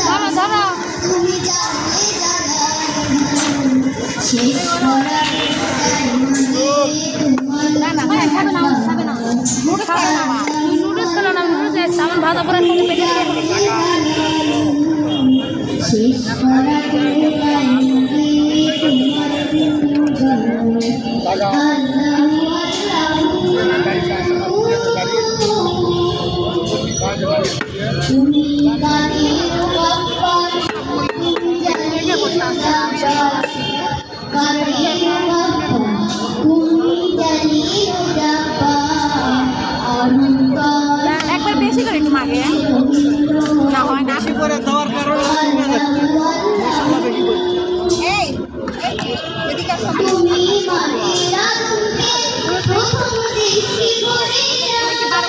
ধরো ধরো না না ভাই খাবে না খাবে না নুডলস খাবে না নুডলস খেলো না নুডলস আমার ভাত অপরাধ করে পেটে শেষ করা তোমার একবার বেশি করে একটু মাগে না হয় না। বেশি করে দেওয়ার কারণে এই এদিকে দৃষ্টি করিয়া বারো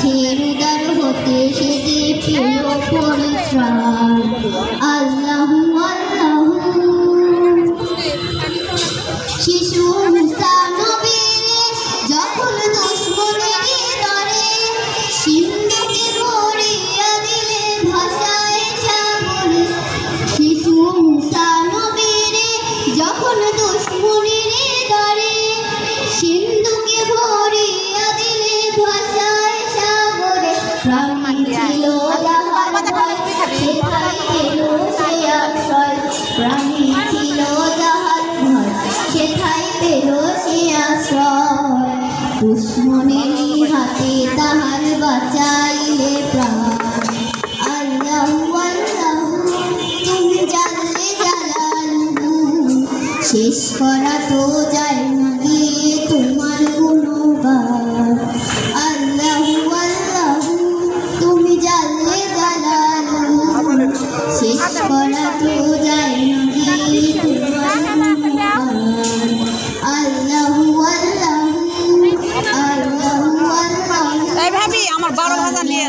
মাছের উদার হতে সে যে প্রিয় পরিত্রাণ। আল্লাহু পেল সে আশ্রয় হাতে তাহার বাঁচাইলে প্রাণ। আল্লাহ তুমি জানলে শেষ করা তো যায় না গিয়ে তোমার গুণগান। আল্লাহ আল্লাহ, তুমি জানলে জালালু শেষ করা তো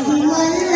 你闻